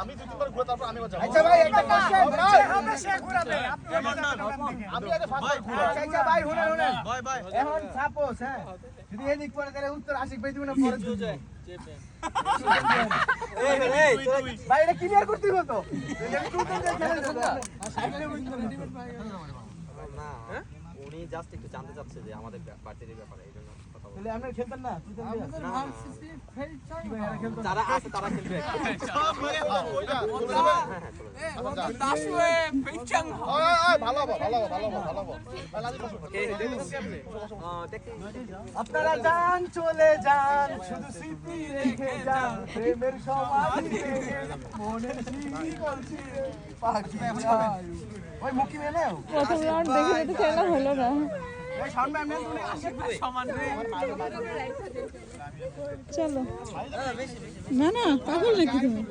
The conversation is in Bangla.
আমি দুই তিনবার ঘুরে তারপর আমি যদি এদিক পরে উত্তর আশিক ভাই না পরে উনি জাস্ট একটু জানতে চাচ্ছে যে আমাদের বার্থডে ব্যাপারে এই জন্য কথা বলছি খেলতেন না। যারা আছে তারা খেলবে। আপনারা যান চলে যান শুধু স্মৃতি রেখে যান প্রেমের সমাধি মনের পাখি ওই মুখি মেনে দেখে তো খেলা হলো না। চলো। না না পাগল নাকি তুমি?